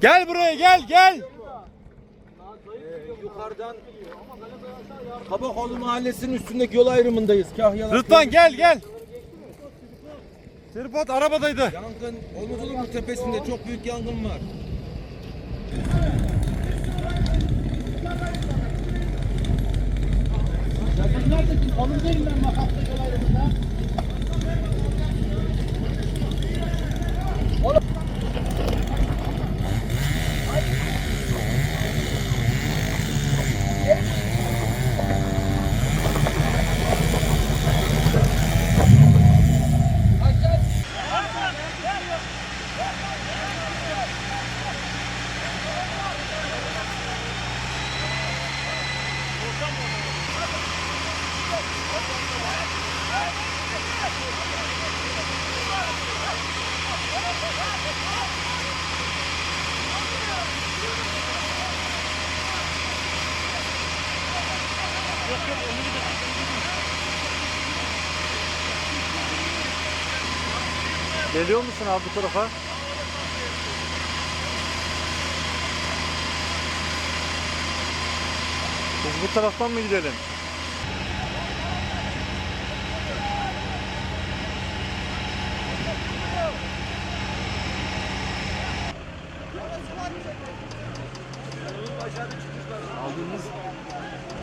Gel buraya gel gel. yukarıdan Kabakoğlu Mahallesi'nin üstündeki yol ayrımındayız. Kahyalar. Rıdvan gel gel. Tripod arabadaydı. Yangın olmaz olur mu tepesinde çok büyük yangın var. Geliyor musun abi bu tarafa? Biz bu taraftan mı gidelim? Aldığımız,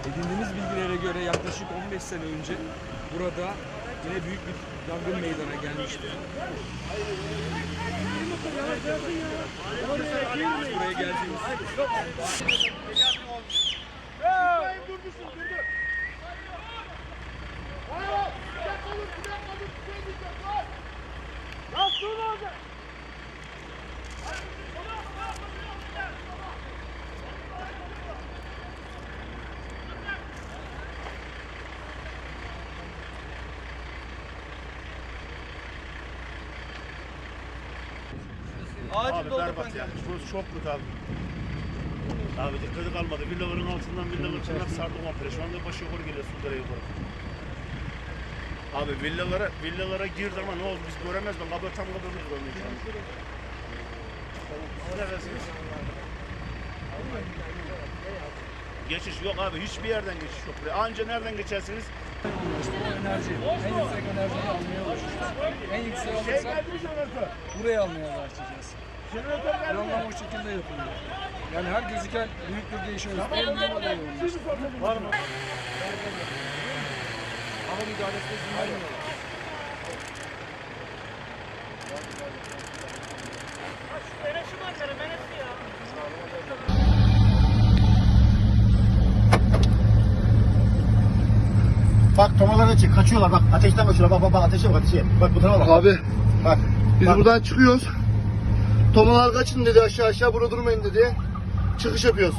edindiğimiz bilgilere göre yaklaşık 15 sene önce burada yine büyük bir yangın meydana gelmişti. Buraya geldiğimiz Abi berbat ya. Burası çok kötü abi. Dikkati kalmadı. Villaların altından villaların içinden sardı komple. Şu anda başı yukarı geliyor Sudar'a yukarı. Abi villalara villalara girdi ama ne oldu biz göremez ben kablo tam kablo durur onun için. Geçiş yok abi hiçbir yerden geçiş yok. Anca nereden geçersiniz? Enerji, en yüksek enerjiyi almaya başlayacağız. En yüksek alırsak buraya almaya başlayacağız. Planlama o şekilde yapılıyor. Yani her gözüken büyük bir değişim yoğunlaştık. Var mı? Hava müdahalesine izin vermiyorlar. Bak tomalara çık kaçıyorlar bak ateşten kaçıyorlar bak bak bak ateşe bak ateşe bak bu tarafa bak. Abi Bak. biz bak. buradan çıkıyoruz. Tomalar kaçın dedi aşağı aşağı burada durmayın dedi. Çıkış yapıyoruz.